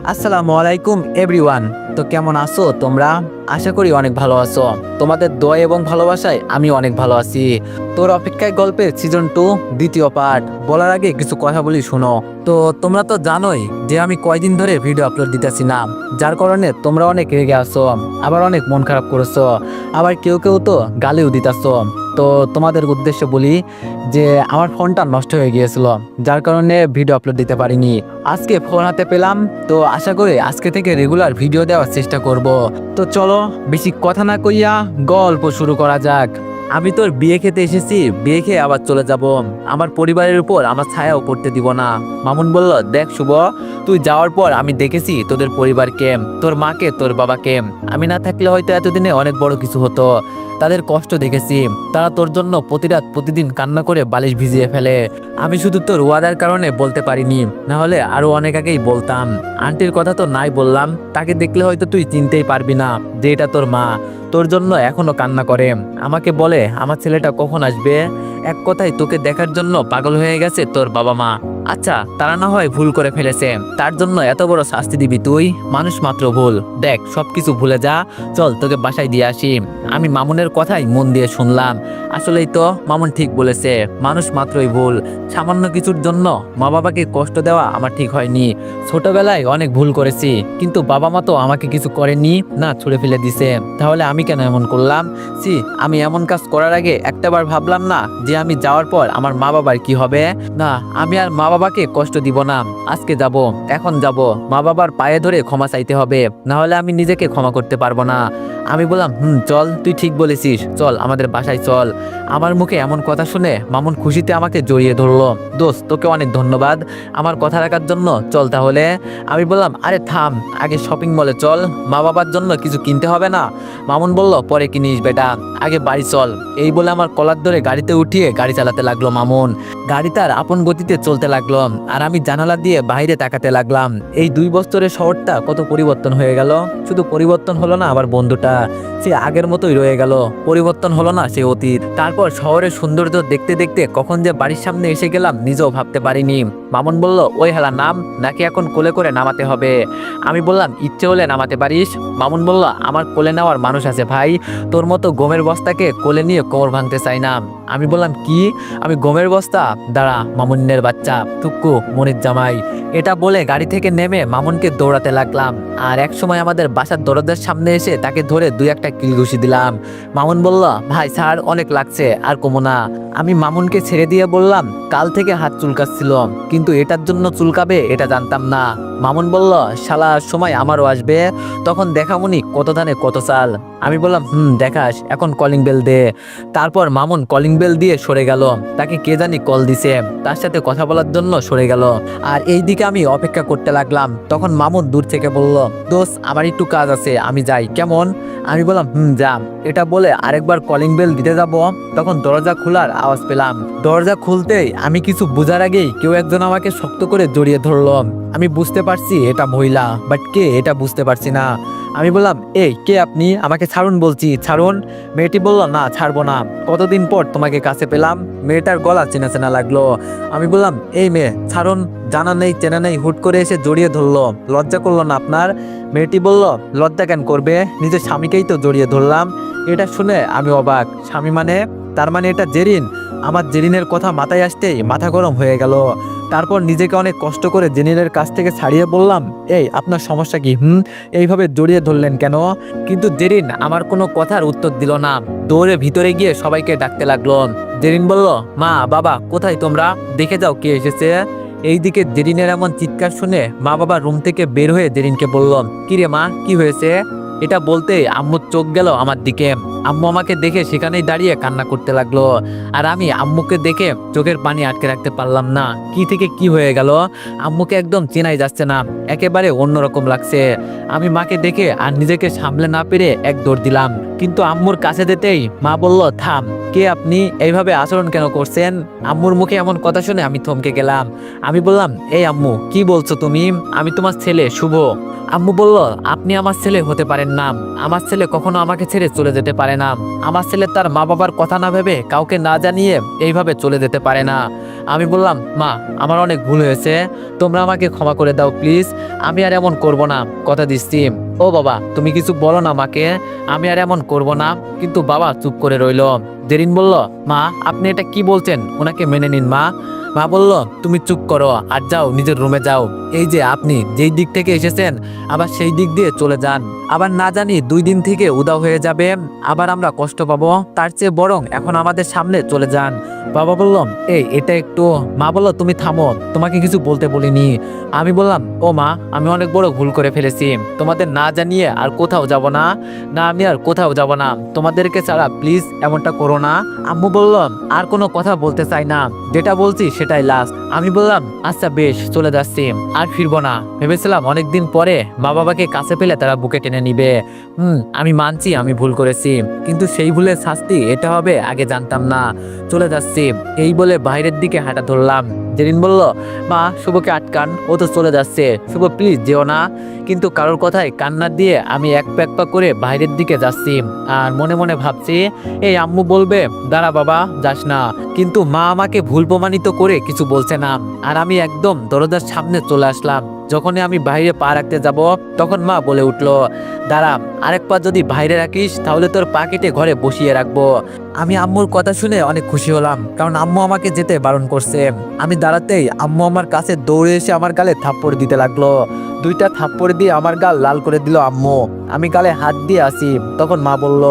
আসসালামু আলাইকুম এভরিওয়ান তো কেমন আছো তোমরা? আশা করি অনেক ভালো আছো। তোমাদের দয় এবং ভালোবাসায় আমি অনেক ভালো আছি। তোর অপেক্ষায় গল্পের সিজন টু দ্বিতীয় পার্ট বলার আগে কিছু কথা বলি, শোনো। তো তোমরা তো জানোই যে আমি কয়দিন ধরে ভিডিও আপলোড দিতেছি না। যার কারণে তোমরা অনেক রেগে আসো আবার অনেক মন খারাপ করেছ। আবার কেউ কেউ তো গালিও দিতেছো। তো তোমাদের উদ্দেশ্যে বলি যে আমার ফোনটা নষ্ট হয়ে গিয়েছিল, যার কারণে ভিডিও আপলোড দিতে পারিনি। আজকে ফোন হাতে পেলাম, তো আশা করি আজকে থেকে রেগুলার ভিডিও দেওয়ার চেষ্টা করব। তো চলো, বেশি কথা না কইয়া গল্প শুরু করা যাক। আমি তোর বিয়ে খেতে এসেছি, বিয়ে খেয়ে আবার চলে যাব। আমার পরিবারের উপর আমার ছায়াও পড়তে দিব না। মামুন বলল, দেখ শুভ, তুই যাওয়ার পর আমি দেখেছি তোদের পরিবার পরিবারকে, তোর মাকে, তোর বাবাকে। আমি না থাকলে হয়তো এতদিনে অনেক বড় কিছু হতো। তাদের কষ্ট দেখেছি। তারা তোর জন্য প্রতিরাত প্রতিদিন কান্না করে বালিশ ভিজিয়ে ফেলে। আমি শুধু তোর ওয়াদার কারণে বলতে পারিনি। না হলে আরও অনেক আগেই বলতাম। আন্টির কথা তো নাই বললাম। তাকে দেখলে হয়তো তুই চিনতেই পারবি না যে এটা তোর মা। তোর জন্য এখনও কান্না করে। আমাকে বলে, আমার ছেলেটা কখন আসবে? এক কথায় তোকে দেখার জন্য পাগল হয়ে গেছে তোর বাবা মা। আচ্ছা তারা না হয় ভুল করে ফেলেছে। তার জন্য এত বড় শাস্তি দিবি তুই? মানুষ মাত্র ভুল। দেখ, সবকিছু ভুলে যা। চল, তোকে বাসায় দিয়ে আসি। আমি মামুনের কথাই মন দিয়ে শুনলাম। আসলেই তো, মামুন ঠিক বলেছে। মানুষ মাত্রই ভুল। সামান্য কিছুর জন্য মা বাবাকে কষ্ট দেওয়া আমার ঠিক হয়নি। ছোটবেলায় অনেক ভুল করেছি। কিন্তু বাবা মা তো আমাকে কিছু করেনি, না ছুড়ে ফেলে দিছে। তাহলে আমি কেন এমন করলাম? সি আমি এমন কাজ করার আগে একটাবার ভাবলাম না যে আমি যাওয়ার পর আমার মা বাবার কি হবে? না, আমি আর মা বাবাকে কষ্ট দিব না। আজকে যাব, এখন যাব। মা বাবার পায়ে ধরে ক্ষমা চাইতে হবে। না হলে আমি নিজেকে ক্ষমা করতে পারব না। আমি বললাম, হুম, চল, তুই ঠিক বলেছিস, চল, আমাদের বাসায় চল। আমার মুখে এমন কথা শুনে মামুন খুশিতে আমাকে জড়িয়ে ধরলো। দোস্ত, তোকে অনেক ধন্যবাদ। আমার কথা রাখার জন্য চল তাহলে। আমি বললাম, আরে থাম, আগে শপিং মলে চল। মা বাবার জন্য কিছু কিনতে হবে না। মামুন বলল, পরে কিনিস বেটা, আগে বাড়ি চল। এই বলে আমার কলার ধরে গাড়িতে উঠিয়ে গাড়ি চালাতে লাগল মামুন। গাড়ি তার আপন গতিতে চলতে লাগল আর আমি জানালা দিয়ে বাইরে তাকাতে লাগলাম। এই দুই বছরের শহরটা কত পরিবর্তন হয়ে গেল। শুধু পরিবর্তন হলো না, আমার বন্ধুটা। সে আগের মতোই রয়ে গেল। পরিবর্তন হলো না সে অতীত। তারপর শহরের সৌন্দর্য দেখতে দেখতে কখন যে বাড়ির সামনে এসে গেলাম, নিজেও ভাবতে পারিনি। মামুন বলল, ওই হেলা, নাম নাকি এখন কোলে করে নামাতে হবে? আমি বললাম, ইচ্ছে হলে নামাতে পারিস। মামুন বলল, আমার কোলে নেওয়ার মানুষ আছে ভাই, তোর মতো গমের বস্তাকে কোলে নিয়ে কোমর ভাঙতে চাই না। আমি বললাম, কি? আমি, গমের বস্তা, দাঁড়া, মামুনের বাচ্চা টুক্কু মনির জামাই। এটা বলে গাড়ি থেকে নেমে মামুনকে দৌড়াতে লাগলাম। আর এক সময় আমাদের বাসার দরজার সামনে এসে তাকে ধরে দুই একটা কিল ঘুষি দিলাম। মামুন বলল, ভাই, স্যার, অনেক লাগছে, আর কমো না। আমি মামুনকে ছেড়ে দিয়ে বললাম, কাল থেকে হাত চুলকাচ্ছিল। কিন্তু এটার জন্য চুলকাবে, এটা জানতাম না। মামুন বলল, শালা, সময় আমারও আসবে। তখন দেখামুনি কত ধানে কত চাল? আমি বললাম, হুম, দেখাস, এখন কলিং বেল দে। তারপর মামুন কলিং বেল দিয়ে সরে গেল। তাকে কে জানি কল দিছে। তার সাথে কথা বলার জন্য সরে গেল। আর এই দিকে আমি অপেক্ষা করতে লাগলাম। তখন মামুন দূর থেকে বলল দোষ আমার একটু কাজ আছে, আমি যাই। কেমন? আমি বললাম, হুম, যা। এটা বলে আরেকবার কলিং বেল দিতে যাব। তখন দরজা খোলার আওয়াজ পেলাম। দরজা খুলতেই আমি কিছু বোঝার আগেই কেউ একজন আমাকে শক্ত করে জড়িয়ে ধরলো। আমি বুঝতে পারছি এটা মহিলা বাট কে এটা বুঝতে পারছি না। আমি বললাম, এই, কে আপনি? আমাকে ছাড়ুন বলছি, ছাড়ুন। মেয়েটি বলল, না, ছাড়বো না। কতদিন পর তোমাকে কাছে পেলাম? মেয়েটার গলা চেনা চেনা লাগল। আমি বললাম, এই মেয়ে, ছাড়ুন। জানা নেই, চেনা নেই, হুট করে এসে জড়িয়ে ধরলো। লজ্জা করল না আপনার? মেয়েটি বলল, লজ্জা কেন করবে? নিজের স্বামীকেই তো জড়িয়ে ধরলাম। এটা শুনে আমি অবাক। স্বামী মানে? তার মানে এটা জেরিন। আমার জেরিনের কথা মাথায় আসতেই মাথা গরম হয়ে গেল। তারপর নিজেকে অনেক কষ্ট করে জেনিনের কাছ থেকে ছাড়িয়ে বললাম, এই, আপনার সমস্যা কি, হুম? এইভাবে জড়িয়ে ধরলেন কেন? কিন্তু জেরিন আমার কোনো কথার উত্তর দিল না। দৌড়ে ভিতরে গিয়ে সবাইকে ডাকতে লাগল। জেরিন বলল, মা, বাবা, কোথায় তোমরা? দেখে যাও কে এসেছে। এইদিকে জেরিনের এমন চিৎকার শুনে মা বাবা রুম থেকে বের হয়ে জেরিনকে বলল, কিরে মা, কি হয়েছে? এটা বলতে আম্মুর চোখ গেল আমার দিকে। আম্মু আমাকে দেখে সেখানেই দাঁড়িয়ে কান্না করতে লাগল। আর আমি আম্মুকে দেখে চোখের পানি আটকে রাখতে পারলাম না। কি থেকে কি হয়ে গেল? আম্মুকে একদম চেনাই যাচ্ছে না। একেবারে অন্যরকম লাগছে। আমি মাকে দেখে আর নিজেকে সামলে না পেরে এক দৌড় দিলাম। কিন্তু আম্মুর কাছে যেতেই মা বলল, থাম। কে আপনি? এইভাবে আচরণ কেন করছেন? আম্মুর মুখে এমন কথা শুনে আমি থমকে গেলাম। আমি বললাম, এই আম্মু, কি বলছো তুমি? আমি তোমার ছেলে, শুভ। আম্মু বলল, আপনি আমার ছেলে হতে পারেন না। আমার ছেলে কখনো আমাকে ছেড়ে চলে যেতে পারে না। আমার ছেলে তার মা বাবার কথা না ভেবে কাউকে না জানিয়ে এইভাবে চলে যেতে পারে না। আমি বললাম, মা, আমার অনেক ভুল হয়েছে। তোমরা আমাকে ক্ষমা করে দাও, প্লিজ। আমি আর এমন করব না। কথা দিচ্ছি। ও বাবা, তুমি কিছু বলো না মাকে আমি আর এমন করব না। কিন্তু বাবা চুপ করে রইল। দেরিন বলল, মা, আপনি এটা কি বলছেন? ওনাকে মেনে নিন, মা। মা বলল, তুমি চুপ করো, আর যাও, নিজের রুমে যাও। এই যে আপনি, যেই দিক থেকে এসেছেন, আবার সেই দিক দিয়ে চলে যান। আবার না জানি দুই দিন থেকে উদাও হয়ে যাবে, আবার আমরা কষ্ট পাবো, তার চেয়ে বরং এখন আমাদের সামনে চলে যান। বাবা বললাম এই, এটা একটু মা বলল, তুমি থামো, তোমাকে কিছু বলতে বলিনি। আমি বললাম, ও মা, আমি অনেক বড় ভুল করে ফেলেছি। তোমাদের না জানিয়ে আর কোথাও যাব না। না, আমি আর কোথাও যাব না। তোমাদেরকে ছাড়া প্লিজ এমনটা করো না। আম্মু বললাম আর কোনো কথা বলতে চাই না। যেটা বলছি সেটাই লাস্ট আমি বললাম আচ্ছা বেশ, চলে যাচ্ছি। আর ফিরবো না। ভেবেছিলাম অনেকদিন পরে মা বাবাকে কাছে পেলে তারা বুকে টেনে নিবে। হুম, আমি মানছি, আমি ভুল করেছি। কিন্তু সেই ভুলের শাস্তি এটা হবে, আগে জানতাম না। চলে যাচ্ছি। এই বলে বাইরের দিকে হাঁটা ধরলাম। জেরিন বলল, মা, শুভকে আটকান, ও তো চলে যাচ্ছে। শুভ প্লিজ যেও না। কিন্তু কারোর কথায় কান্না দিয়ে আমি এক প্যাক পা করে বাইরের দিকে যাচ্ছি। আর মনে মনে ভাবছি, এই আম্মু বলবে, দাঁড়া বাবা, যাস না। কিন্তু মা আমাকে ভুল প্রমাণিত করে কিছু বলছে না। আর আমি একদম দরজার সামনে চলে আসলাম। যখনই আমি বাইরে পা রাখতে যাব, তখন মা বলে উঠল, দাঁড়া, আরেক পা যদি বাইরে রাখিস, তাহলে তোর পা কেটে ঘরে বসিয়ে রাখব। আমি আম্মুর কথা শুনে অনেক খুশি হলাম, কারণ আম্মু আমাকে যেতে বারণ করছে। আমি দাঁড়াতেই আম্মু আমার কাছে দৌড়ে এসে আমার গালে থাপ্পড় দিতে লাগল। দুইটা থাপ্পড় দিয়ে আমার গাল লাল করে দিল আম্মু। আমি গালে হাত দিয়ে আসি, তখন মা বলল,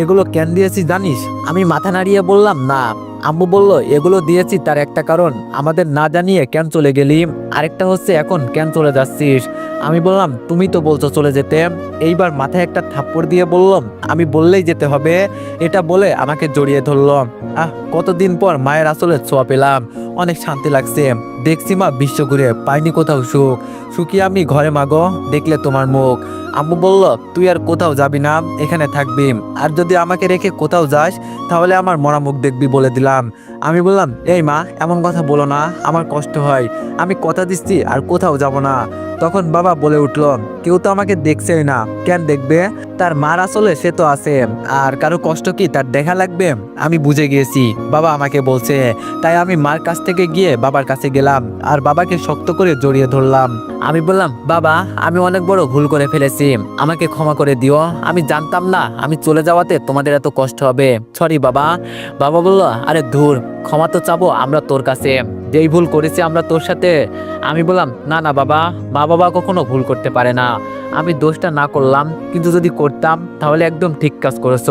এগুলো কেন দিয়েছি জানিস? আমি মাথা নাড়িয়ে বললাম, না। আম্মু বলল, এগুলো দিয়েছি, তার একটা কারণ। আমাদের না জানিয়ে কেন চলে গেলি? আরেকটা হচ্ছে, এখন কেন চলে যাচ্ছিস? আমি বললাম, তুমি তো বলছো চলে যেতে। এইবার মাথায় একটা থাপ্পড় দিয়ে বললাম, আমি বললেই যেতে হবে। এটা বলে আমাকে জড়িয়ে ধরলো। আহ, কতদিন পর মায়ের আসলে ছোঁয়া পেলাম। অনেক শান্তি লাগছে। দেখছি মা বিশ্ব ঘুরে, পাইনি কোথাও সুখ। সুখী আমি ঘরে মাগো দেখলে তোমার মুখ। আম্মু বলল, তুই আর কোথাও যাবি না, এখানে থাকবি। আর যদি আমাকে রেখে কোথাও যাস, তাহলে আমার মরা মুখ দেখবি বলে দিলাম। আমি বললাম, এই মা, এমন কথা বলো না, আমার কষ্ট হয়। আমি কথা দিচ্ছি, আর কোথাও যাব না। তখন বাবা বলে উঠল কেউ তো আমাকে দেখছেই না। কেন দেখবে? তার মার আসলে সে তো আছে। আর কারও কষ্ট কি তার দেখা লাগবে? আমি বুঝে গিয়েছি। বাবা আমাকে বলছে, তাই আমি মার কাছ থেকে গিয়ে বাবার কাছে গেলাম আর বাবাকে শক্ত করে জড়িয়ে ধরলাম। আমি বললাম, বাবা, আমি অনেক বড় ভুল করে ফেলেছি। আমাকে ক্ষমা করে দিও। আমি জানতাম না আমি চলে যাওয়াতে তোমাদের এত কষ্ট হবে। সরি বাবা। বাবা বলল, আরে ধুর, ক্ষমা তো চাবো আমরা তোর কাছে। যেই ভুল করেছি আমরা তোর সাথে। আমি বললাম, না না, বাবা। মা বাবা কখনো ভুল করতে পারে না। আমি দোষটা না করলাম, কিন্তু যদি করতাম, তাহলে একদম ঠিক কাজ করেছ।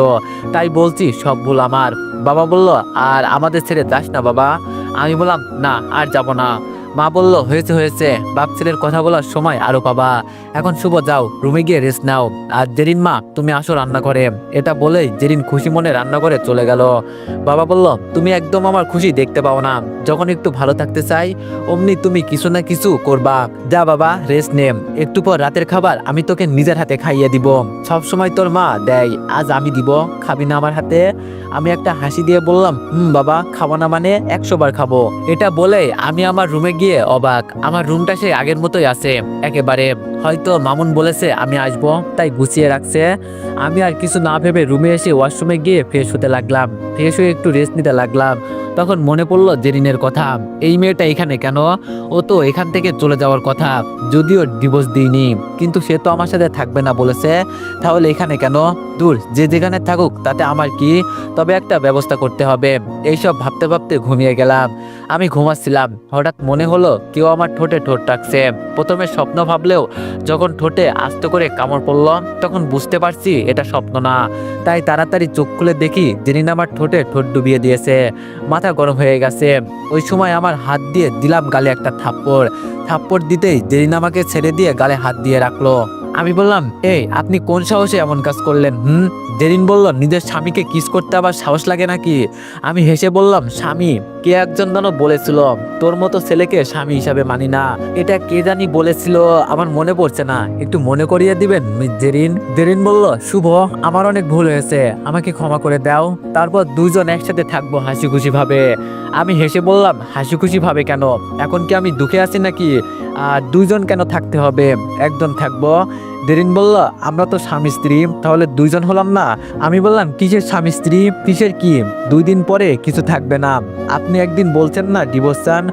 তাই বলছি, সব ভুল আমার। বাবা বলল, আর আমাদের ছেড়ে যাস না বাবা। আমি বললাম, না, আর যাব না। মা বলল, হয়েছে হয়েছে। বাপ ছেলের কথা বলার সময় আরও পাবা। এখন শুভ, যাও, রুমে গিয়ে রেস্ট নাও। আর জেরিন মা, তুমি আসো রান্না করে এটা বলেই জেরিন খুশি মনে রান্না করে চলে গেল। বাবা বলল, তুমি একদম আমার খুশি দেখতে পাও না। যখন একটু ভালো থাকতে চাই, অমনি তুমি কিছু না কিছু করবা। যা বাবা রেস্ট নে। একটু পর রাতের খাবার আমি তোকে নিজের হাতে খাইয়ে দিব। সব সময় তোর মা দেয়, আজ আমি দিব। খাবি না আমার হাতে? আমি একটা হাসি দিয়ে বললাম, হুম বাবা, খাব না মানে একশো বার খাব। এটা বলে আমি আমার রুমে গিয়ে অবাক। আমার রুমটা সেই আগের মতোই আছে। একেবারে, হয়তো মামুন বলেছে, আমি আসব। তাই গুছিয়ে রাখছে। আমি আর কিছু না ভেবে রুমে এসে ওয়াশরুমে গিয়ে ফ্রেশ হতে লাগলাম। ফ্রেশ হয়ে একটু রেস্ট নিতে লাগলাম। তখন মনে পড়ল জেরিনের কথা, এই মেয়েটা এখানে কেন? ও তো এখান থেকে চলে যাওয়ার কথা। যদিও ডিভোর্স দিইনি। কিন্তু সে তো আমার সাথে থাকবে না বলেছে। তাহলে এখানে কেন? দূর, যে যেখানে থাকুক, তাতে আমার কি? তবে একটা ব্যবস্থা করতে হবে। এইসব ভাবতে ভাবতে ঘুমিয়ে গেলাম। আমি ঘুমাচ্ছিলাম। হঠাৎ মনে হলো কেউ আমার ঠোঁটে ঠোঁট রাখছে। প্রথমে স্বপ্ন ভাবলেও যখন ঠোঁটে আস্ত করে কামড় পড়ল, তখন বুঝতে পারছি এটা স্বপ্ন না। তাই তাড়াতাড়ি চোখ খুলে দেখি জেরিন আমার ঠোঁটে ঠোঁট ডুবিয়ে দিয়েছে। মাথা গরম হয়ে গেছে। ওই সময় আমার হাত দিয়ে দিলাম গালে একটা থাপ্পড়। থাপ্পড় দিতেই জেরিন আমাকে ছেড়ে দিয়ে গালে হাত দিয়ে রাখল। আমি বললাম, এই, আপনি কোন সাহসে এমন কাজ করলেন, হুম? জেরিন বলল, নিজের স্বামীকে কিস করতে আবার সাহস লাগে নাকি? আমি হেসে বললাম, স্বামী, কে একজন যেন বলেছিল, তোর মতো ছেলেকে স্বামী হিসাবে মানি না। এটা কে জানি বলেছিল, আমার মনে পড়ছে না। একটু মনে করিয়ে দিবেন জেরিন? জেরিন বলল, শুভ, আমার অনেক ভুল হয়েছে। আমাকে ক্ষমা করে দাও। তারপর দুইজন একসাথে থাকব হাসি খুশি ভাবে আমি হেসে বললাম হাসি খুশি ভাবে কেন? এখন কি আমি দুঃখে আছি নাকি? আর দুইজন কেন থাকতে হবে? একজন থাকব দেরিন বলল, আমরা তো স্বামী স্ত্রী, তাহলে দুইজন হলাম না? আমি বললাম, কিসের স্বামী স্ত্রী? কিসের কি? দুই দিন পরে কিছু থাকবে না। আপনি একদিন বলছেন না, ডিভোর্স চান?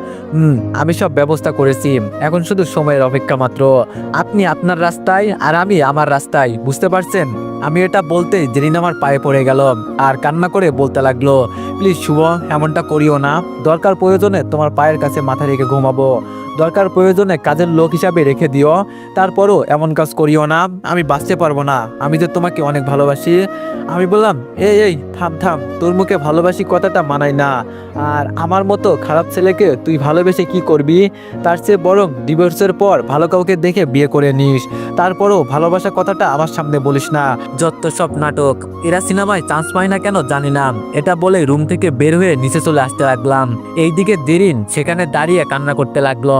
আমি সব ব্যবস্থা করেছি। এখন শুধু সময়ের অপেক্ষা মাত্র। আপনি আপনার রাস্তায় আর আমি আমার রাস্তায়, বুঝতে পারছেন? আমি এটা বলতে জেরিন আমার পায়ে পড়ে গেল আর কান্না করে বলতে লাগল, প্লিজ শুভ, এমনটা করিও না। দরকার প্রয়োজনে তোমার পায়ের কাছে মাথা রেখে ঘুমাবো। দরকার প্রয়োজনে কাজের লোক হিসাবে রেখে দিও। তারপরও এমন কাজ করিও না। আমি বাঁচতে পারব না। আমি যে তোমাকে অনেক ভালোবাসি। আমি বললাম, এই এই, থাম থাম। তোর মুখে ভালোবাসি কথাটা মানাই না। আর আমার মতো খারাপ ছেলেকে তুই ভালোবেসে কি করবি? তার চেয়ে বরং ডিভোর্সের পর ভালো কাউকে দেখে বিয়ে করে নিস। তারপরও ভালোবাসা কথাটা আমার সামনে বলিস না। যত সব নাটক, এরা সিনেমায় চান্স পায় না কেন জানি না। এটা বলে রুম থেকে বের হয়ে নিচে চলে আসতে লাগলাম। এইদিকে দেরিন সেখানে দাঁড়িয়ে কান্না করতে লাগল।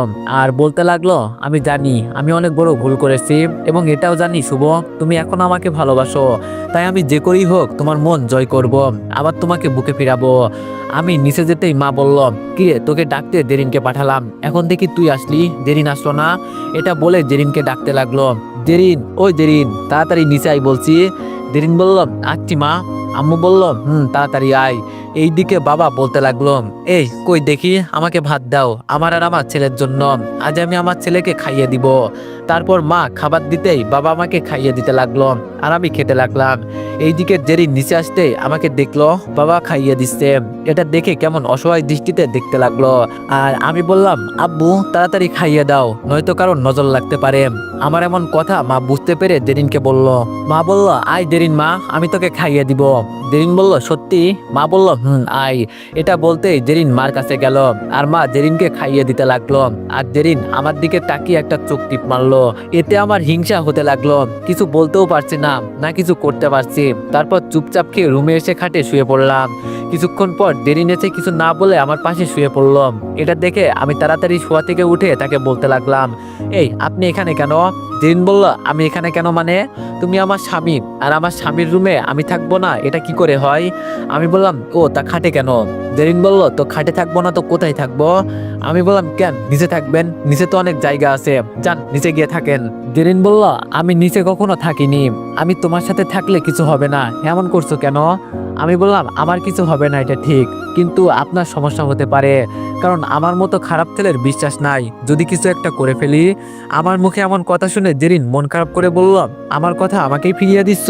আর বলতে লাগল, আমি জানি, আমি অনেক বড় ভুল করেছি এবং এটাও জানি, শুভ, তুমি এখন আমাকে ভালোবাসো। তাই আমি যে করেই হোক তোমার মন জয় করব। আবার তোমাকে বুকে ফিরাবো। আমি নিচে যেতেই মা বলল, কি তোকে ডাকতে দেরিনকে পাঠালাম। এখন দেখি তুই আসলি? দেরিন আসলো না? এটা বলে জেরিনকে ডাকতে লাগল। দেরিন ওই দেরিন তাড়াতাড়ি নিচে আই বলছি। দেরিন বলল আচ্ছি মা। আম্মু বলল, হুম, তাড়াতাড়ি আয়। এইদিকে বাবা বলতে লাগল, এই, কই দেখি, আমাকে ভাত দাও, আমার আর আমার ছেলের জন্য। আজ আমি আমার ছেলেকে খাইয়ে দিব। তারপর মা খাবার দিতেই বাবা আমাকে খাইয়ে দিতে লাগল আর আমি খেতে লাগলাম। এইদিকে জেরিন নিচে আসতে আমাকে দেখল, বাবা খাইয়ে দিচ্ছে। এটা দেখে কেমন অসহায় দৃষ্টিতে দেখতে লাগল। আর আমি বললাম, আব্বু, তাড়াতাড়ি খাইয়ে দাও, নয়তো কারণ নজর লাগতে পারে। আমার এমন কথা মা বুঝতে পেরে দেরিনকে বলল, মা বলল, আয় দেরিন মা, আমি তোকে খাইয়ে দিব। দেরিন বলল, সত্যি? মা বলল হুম আই এটা বলতে জেরিন মার কাছে গেল আর মা জেরিনকে খাইয়ে দিতে লাগল। আর জেরিন আমার দিকে তাকিয়ে একটা চোখ টিপ মারলো। এতে আমার হিংসা হতে লাগল। কিছু বলতেও পারছি না না কিছু করতে পারছি। তারপর চুপচাপ খেয়ে রুমে এসে খাটে শুয়ে পড়লাম। কিছুক্ষণ পর দেরিন এসে কিছু না বলে আমার পাশে শুয়ে পড়লাম। এটা দেখে আমি তাড়াতাড়ি শোয়া থেকে উঠে তাকে বলতে লাগলাম, এই, আপনি এখানে কেন? দেরিন বলল, আমি এখানে কেন মানে? তুমি আমার স্বামী আর আমার স্বামীর রুমে আমি থাকব না, এটা কি করে হয়? আমি বললাম, ও, তা খাটে কেন? দেরিন বলল, তো খাটে থাকব না, তো কোথায় থাকব? আমি বললাম, কেন? নিচে থাকবেন, নিচে তো অনেক জায়গা আছে, যান, নিচে গিয়ে থাকেন। দেরিন বলল, আমি নিচে কখনো থাকিনি, আমি তোমার সাথে থাকলে কিছু হবে না, এমন করছ কেন? আমি বললাম আমার কিছু হবে না এটা ঠিক। কিন্তু আপনার সমস্যা হতে পারে কারণ আমার মতো খারাপ ছেলের বিশ্বাস নাই। যদি কিছু একটা করে ফেলি, আমার মুখে এমন কথা শুনে জেরিন মন খারাপ করে বললাম, আমার কথা আমাকেই ফিরিয়ে দিচ্ছ,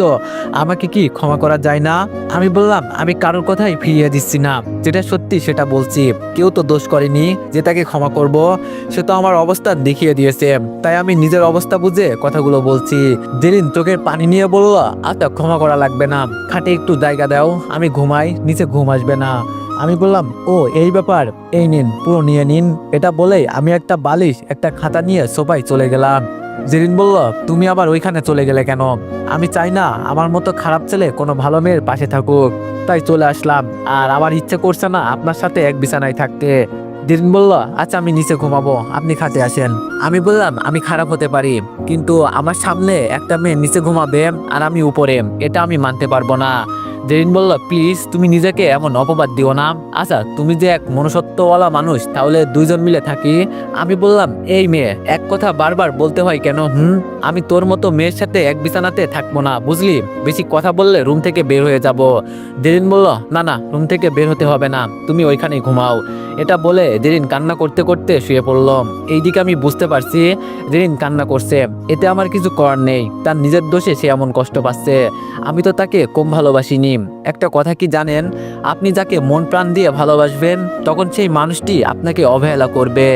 আমাকে কি ক্ষমা করা যায় না? আমি বললাম, আমি কারোর কথাই ফিরিয়ে দিচ্ছি না। যেটা সত্যি সেটা বলছি। কেউ তো দোষ করেনি যে তাকে ক্ষমা করব, সে তো আমার অবস্থা দেখিয়ে দিয়েছে। তাই আমি নিজের অবস্থা বুঝে কথাগুলো বলছি। জেরিন চোখের পানি নিয়ে বলল আচ্ছা ক্ষমা করা লাগবে না। খাটে একটু জায়গা দাও, আমি ঘুমাই, নিচে ঘুম আসবে না। আমি বললাম, ও, এই ব্যাপার, এই নিন, পুরো নিয়ে নিন। এটা বলেই আমি একটা বালিশ, একটা খাতা নিয়ে সোফায় চলে গেলাম। জেরিন বলল, তুমি আবার ওইখানে চলে গেলে কেন? আমি চাই না আমার মতো খারাপ ছেলে কোনো ভালো মেয়ের পাশে থাকুক। তাই চলে আসলাম। আর আমার ইচ্ছে করছে না আপনার সাথে এক বিছানায় থাকতে। জেরিন বলল আচ্ছা আমি নিচে ঘুমাবো, আপনি খাতে আসেন। আমি বললাম, আমি খারাপ হতে পারি, কিন্তু আমার সামনে একটা মেয়ে নিচে ঘুমাবে আর আমি উপরে, এটা আমি মানতে পারব না। জেরিন বলল প্লিজ তুমি নিজেকে এমন অপবাদ দিও না। আচ্ছা তুমি যে এক মনুষ্যত্বওয়ালা মানুষ, তাহলে দুইজন মিলে থাকি। আমি বললাম, এই মেয়ে, এক কথা বারবার বলতে হয় কেন, হুম? আমি তোর মতো মেয়ের সাথে এক বিছানাতে থাকব না, বুঝলি? বেশি কথা বললে রুম থেকে বের হয়ে যাব। জেরিন বলল, না না, রুম থেকে বের হতে হবে না, তুমি ওইখানেই ঘুমাও। এটা বলে জেরিন কান্না করতে করতে শুয়ে পড়ল। এইদিকে আমি বুঝতে পারছি জেরিন কান্না করছে। এতে আমার কিছু করার নেই। তার নিজের দোষে সে এমন কষ্ট পাচ্ছে। আমি তো তাকে কম ভালোবাসিনি। একটা কথা কি জানেন? আপনি যাকে মন প্রাণ দিয়ে ভালোবাসবেন, তখন সেই মানুষটি আপনাকে অবহেলা করবে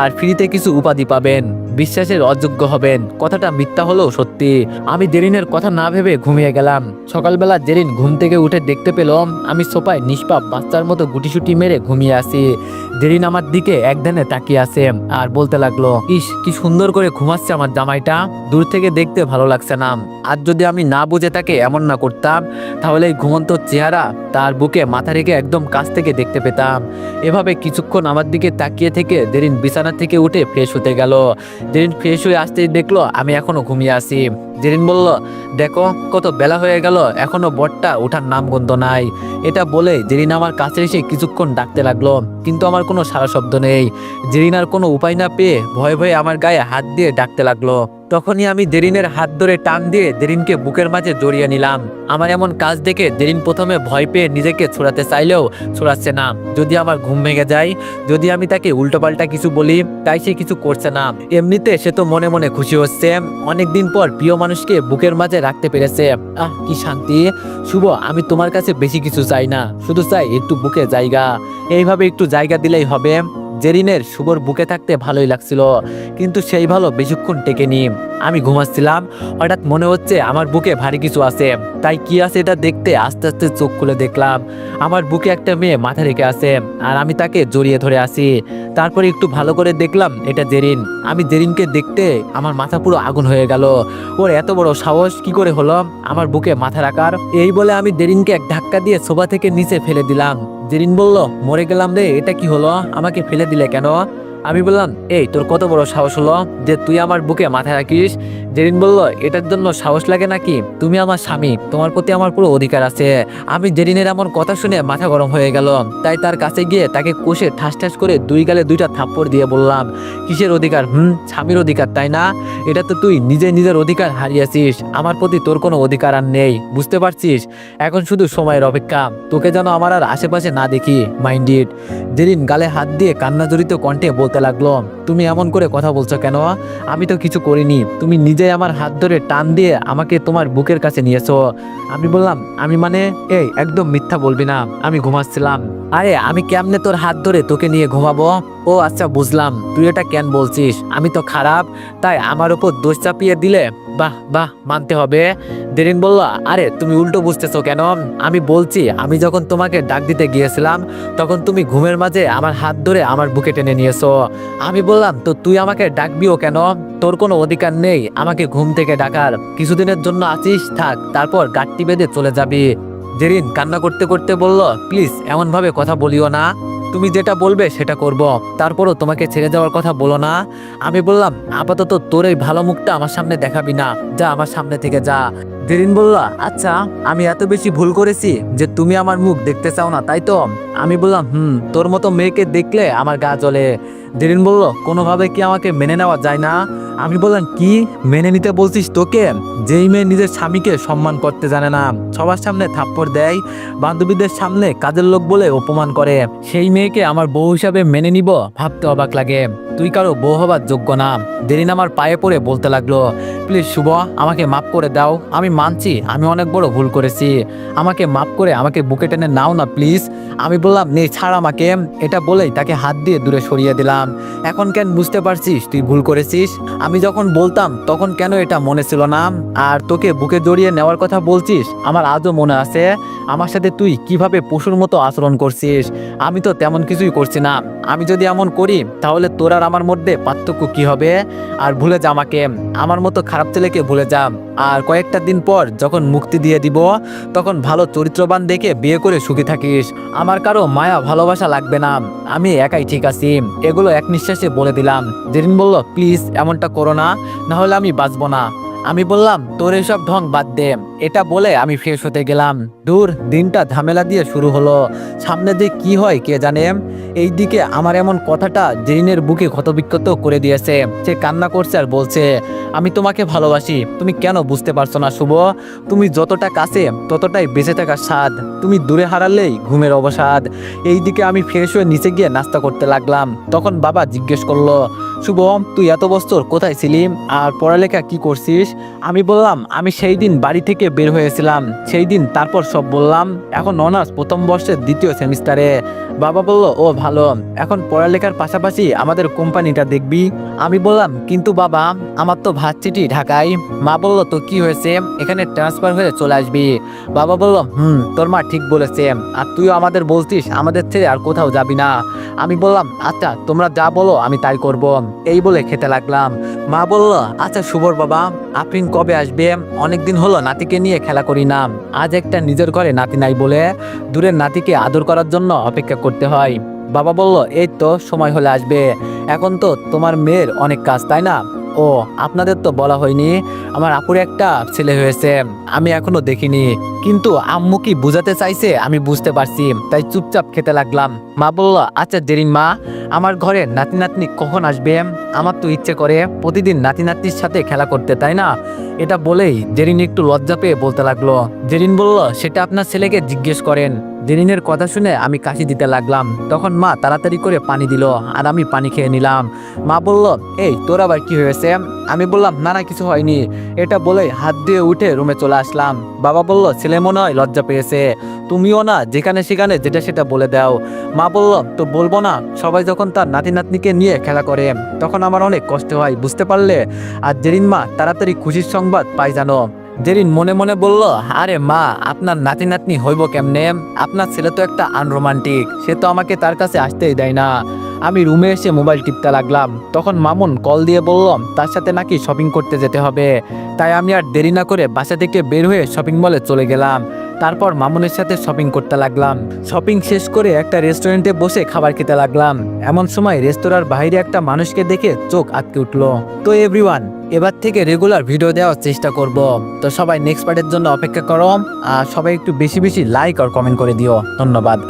আর ফ্রিতে কিছু উপাধি পাবেন। বিশ্বাসের অযোগ্য হবেন। কথাটা মিথ্যা হলেও সত্যি। আমি জেরিনের কথা না ভেবে ঘুমিয়ে গেলাম। সকালবেলা জেরিন ঘুম থেকে উঠে দেখতে পেলাম, আমি সোফায় নিষ্পাপ বাচ্চার মতো গুটিসুটি মেরে ঘুমিয়ে আছি। জেরিন আমার দিকে একধানে তাকিয়ে আছে আর বলতে লাগল, ইস, কি সুন্দর করে ঘুমাচ্ছে আমার জামাইটা। দূর থেকে দেখতে ভালো লাগছে না। আর যদি আমি না বুঝে তাকে এমন না করতাম, তাহলে এই ঘুমন্ত চেহারা তার বুকে মাথা রেখে একদম কাছ থেকে দেখতে পেতাম। এভাবে কিছুক্ষণ আমার দিকে তাকিয়ে থেকে দেরিন বিছানা থেকে উঠে ফ্রেশ হতে গেল। জেরিন ফ্রেশ হয়ে আসতেই দেখল, আমি এখনও ঘুমিয়ে আছি। জেরিন বলল, দেখো, কত বেলা হয়ে গেল, এখনও বটটা ওঠার নাম গন্ধ নাই। এটা বলে জেরিন আমার কাছে এসে কিছুক্ষণ ডাকতে লাগল, কিন্তু আমার কোনো সারা শব্দ নেই। জেরিন আর কোনো উপায় না পেয়ে ভয়ে ভয়ে আমার গায়ে হাত দিয়ে ডাকতে লাগল। তখনই আমি দেরিনের হাত ধরে টান দিয়ে দেরিনকে বুকের মাঝে জড়িয়ে নিলাম। আমার এমন কাজ দেখে দেরিন প্রথমে ভয় পেয়ে নিজেকে ছোড়াতে চাইলেও ছোড়াচ্ছে না। যদি আমার ঘুম ভেঙে যায়, যদি আমি তাকে উল্টোপাল্টা কিছু বলি, তাই সে কিছু করছে না। এমনিতে সে তো মনে মনে খুশি হচ্ছে। অনেকদিন পর প্রিয় মানুষকে বুকের মাঝে রাখতে পেরেছে। আহ, কি শান্তি। শুভ, আমি তোমার কাছে বেশি কিছু চাই না। শুধু চাই একটু বুকে জায়গা। এইভাবে একটু জায়গা দিলেই হবে। জেরিনের শুভর বুকে থাকতে ভালোই লাগছিল, কিন্তু সেই ভালো বেশিক্ষণ টেকেনি। আমি ঘুমাচ্ছিলাম, হঠাৎ মনে হচ্ছে আমার বুকে ভারী কিছু আছে। তাই কি আছে এটা দেখতে আস্তে আস্তে চোখ খুলে দেখলাম। আমার বুকে একটা মেয়ে মাথা রেখে আছে, আর আমি তাকে জড়িয়ে ধরে আসি তারপরে একটু ভালো করে দেখলাম এটা জেরিন। আমি জেরিনকে দেখতে আমার মাথা পুরো আগুন হয়ে গেল। ওর এত বড় সাহস, কি করে হলো? আমার বুকে মাথা রাখার। এই বলে আমি জেরিনকে এক ধাক্কা দিয়ে সোফা থেকে নিচে ফেলে দিলাম। জেরিন বলল মরে গেলাম রে এটা কি হলো আমাকে ফেলে দিলে কেন আমি বললাম, এই, তোর কত বড় সাহস হলো যে তুই আমার বুকে মাথায় রাখিস? জেরিন বলল, এটার জন্য সাহস লাগে নাকি? তুমি আমার স্বামী, তোমার প্রতি আমার পুরো অধিকার আছে। আমি জেরিনের এমন কথা শুনে মাথা গরম হয়ে গেল। তাই তার কাছে গিয়ে তাকে কষে ঠাস ঠাস করে দুই গালে দুইটা থাপ্পড় দিয়ে বললাম, কিসের অধিকার? হুম, স্বামীর অধিকার, তাই না? এটা তো তুই নিজে নিজের অধিকার হারিয়েছিস। আমার প্রতি তোর কোনো অধিকার আর নেই, বুঝতে পারছিস? এখন শুধু সময়ের অপেক্ষা। তোকে যেন আমার আর আশেপাশে না দেখি, মাইন্ড ইট। জেরিন গালে হাত দিয়ে কান্না জড়িত কণ্ঠে বলতে লাগল, তুমি এমন করে কথা বলছো কেন আমি তো কিছু করিনি। তুমি নিজে আমার হাত ধরে টান দিয়ে আমাকে তোমার বুকের কাছে নিয়েছো। আমি বললাম, আমি মানে এই, একদম মিথ্যা বলবি না। আমি ঘুমাচ্ছিলাম। আরে, আমি কেমনে তোর হাত ধরে তোকে নিয়ে ঘুমাবো? ও আচ্ছা বুঝলাম। তুই এটা কেন বলছিস? আমি তো খারাপ, তাই আমার উপর দোষ চাপিয়ে দিলে? বাহ বাহ, মানতে হবে। দেরিন বলল, আরে, তুমি উল্টো বুঝতেছো কেন? আমি বলছি, আমি যখন তোমাকে ডাক দিতে গিয়েছিলাম, তখন তুমি ঘুমের মাঝে আমার হাত ধরে আমার বুকে টেনে নিয়েছো। আমি বললাম, তো তুই আমাকে ডাকবিও কেন? তোর কোনো অধিকার নেই আমাকে ঘুম থেকে ডাকার। কিছুদিনের জন্য আছিস, থাক, তারপর গাঠটি বেঁধে চলে যাবি। জেরিন কান্না করতে করতে বলল, প্লিজ, এমনভাবে কথা বলিও না। তুমি যেটা বলবে সেটা করব। তারপরও তোমাকে ছেড়ে যাওয়ার কথা বলো না। আমি বললাম, আপাতত তোর এই ভালো মুখটা আমার সামনে দেখাবি না। যা আমার সামনে থেকে যা। জেরিন বলল আচ্ছা আমি এত বেশি ভুল করেছি যে তুমি আমার মুখ দেখতে চাও না, তাই তো? আমি বললাম, হুম, তোর মতো মেয়েকে দেখলে আমার গা জ্বলে। জেরিন বলল, কোনোভাবে কি আমাকে মেনে নেওয়া যায় না? আমি বললাম, কি? মেনে নিতে বলছিস তোকে? যেই মেয়ে নিজের স্বামীকে সম্মান করতে জানে না, সবার সামনে থাপ্পড় দেয়, বান্ধবীদের সামনে কাজের লোক বলে অপমান করে। সেই মেয়েকে আমার বউ হিসাবে মেনে নিব, ভাবতে অবাক লাগে। তুই কারও বউ হবার যোগ্য না। দেরিন আমার পায়ে পড়ে বলতে লাগল, প্লিজ শুভ, আমাকে মাফ করে দাও। আমি মানছি, আমি অনেক বড় ভুল করেছি। আমাকে মাফ করে আমাকে বুকে টেনে নাও না, প্লিজ। আমি বললাম, নে, ছাড় আমাকে। এটা বলেই তাকে হাত দিয়ে দূরে সরিয়ে দিলাম। এখন কেন বুঝতে পারছিস? তুই ভুল করেছিস? আমি যখন বলতাম, তখন কেন এটা মনে ছিল না? আর তোকে বুকে জড়িয়ে নেওয়ার কথা বলছিস? আমার আজও মনে আছে। আমার সাথে তুই কীভাবে পশুর মতো আচরণ করছিস? আমি তো তেমন কিছুই করছি না। আমি যদি এমন করি, তাহলে তোর আর আমার মধ্যে পার্থক্য কি হবে? আর ভুলে যা আমাকে। আমার মতো খারাপ ছেলেকে ভুলে যা। আর কয়েকটা দিন পর যখন মুক্তি দিয়ে দিব, তখন ভালো চরিত্রবান দেখে বিয়ে করে সুখী থাকিস। আমার কারও মায়া ভালোবাসা লাগবে না। আমি একাই ঠিক আছি। এগুলো এক নিঃশ্বাসে বলে দিলাম। জেরিন বলল, প্লিজ, এমনটা করো না। না হলে আমি বাঁচবো না। আমি বললাম, তোর এসব ঢং বাদ দে। এটা বলে আমি ফ্রেশ হতে গেলাম। দূর, দিনটা ঝামেলা দিয়ে শুরু হলো। সামনে দিয়ে কি হয়, কে জানে? এইদিকে আমার এমন কথাটা জেরিনের বুকে ক্ষতবিক্ষত করে দিয়েছে। সে কান্না করছে আর বলছে, আমি তোমাকে ভালোবাসি। তুমি কেন বুঝতে পারছ না, শুভ? তুমি যতটা কাছে, ততটাই বেঁচে থাকার স্বাদ। তুমি দূরে হারালেই ঘুমের অবসাদ। এইদিকে আমি ফ্রেশ হয়ে নিচে গিয়ে নাস্তা করতে লাগলাম। তখন বাবা জিজ্ঞেস করল, শুভ, তুই এত বছর কোথায় ছিলি? আর পড়ালেখা কি করছিস? আমি বললাম, আমি সেই দিন বাড়ি থেকে বের হয়েছিলাম। সেই দিন তারপর সব বললাম। এখন অনার্স প্রথম বর্ষের দ্বিতীয় সেমিস্টারে। বাবা বলল, ও, ভালো। এখন পড়ালেখার পাশাপাশি আমাদের কোম্পানিটা দেখবি? আমি বললাম, কিন্তু বাবা, আমার তো ভাতচিটি ঢাকায়। মা বলল, তো কি হয়েছে? এখানে ট্রান্সফার হয়ে চলে আসবি। বাবা বলল, হুম, তোর মা ঠিক বলেছে। আর তুইও আমাদের বলতিস, আমাদের ছেড়ে আর কোথাও যাবি না। আমি বললাম আচ্ছা তোমরা যা বলো, আমি তাই করব। এই বলে খেতে লাগলাম। মা বলল আচ্ছা শুভর বাবা, আপনি কবে আসবে? অনেকদিন হলো নাতিকে নিয়ে খেলা করি না। আজ একটা নিজের ঘরে নাতি নাই বলে দূরের নাতিকে আদর করার জন্য অপেক্ষা করতে হয়। বাবা বলল, এই তো সময় হলে আসবে। এখন তো তোমার মেয়ের অনেক কাজ, তাই না? ও, আপনাদের তো বলা হয়নি। আমার আপুর একটা ছেলে হয়েছে, আমি এখনও দেখিনি। কিন্তু আম্মু কি বুঝাতে চাইছে, আমি বুঝতে পারছি। তাই চুপচাপ খেতে লাগলাম। মা বলল আচ্ছা জেরিন মা, আমার ঘরে নাতি নাতনি কখন আসবে? আমার তো ইচ্ছে করে প্রতিদিন নাতি নাতনির সাথে খেলা করতে, তাই না? এটা বলেই জেরিন একটু লজ্জা পেয়ে বলতে লাগল। জেরিন বলল, সেটা আপনার ছেলেকে জিজ্ঞেস করেন। জেরিনের কথা শুনে আমি কাশি দিতে লাগলাম। তখন মা তাড়াতাড়ি করে পানি দিল আর আমি পানি খেয়ে নিলাম। মা বলল, এই, তোর আবার কি হয়েছে? আমি বললাম, না না, কিছু হয়নি। এটা বলে হাত দিয়ে উঠে রুমে চলে আসলাম। বাবা বলল ছেলে মনে হয় লজ্জা পেয়েছে। তুমিও না, যেখানে সেখানে যেটা সেটা বলে দাও। মা বলল, তো বলব না, সবাই যখন তার নাতি নাতনিকে নিয়ে খেলা করে, তখন আমার অনেক কষ্ট হয়, বুঝতে পারলে? আর জেরিন মা তাড়াতাড়ি খুশির সংবাদ পাই জানো। জেরিন মনে মনে বলল, আরে মা, আপনার নাতি নাতনি হইব কেমনে? আপনার ছেলে তো একটা আনরোমান্টিক, সে তো আমাকে তার কাছে আসতেই দেয় না। আমি রুমে এসে মোবাইল টিপতে লাগলাম। তখন মামুন কল দিয়ে বললাম তার সাথে নাকি শপিং করতে যেতে হবে। তাই আমি আর দেরি না করে বাসা থেকে বের হয়ে শপিং মলে চলে গেলাম। তারপর মামুনের সাথে শপিং করতে লাগলাম। শপিং শেষ করে একটা রেস্টুরেন্টে বসে খাবার খেতে লাগলাম। এমন সময় রেস্তোরাঁর বাইরে একটা মানুষকে দেখে চোখ আটকে উঠল। তো এভরিওয়ান এবার থেকে রেগুলার ভিডিও দেওয়ার চেষ্টা করব। তো সবাই নেক্সট পার্টের জন্য অপেক্ষা করম আর সবাই একটু বেশি বেশি লাইক আর কমেন্ট করে দিও। ধন্যবাদ।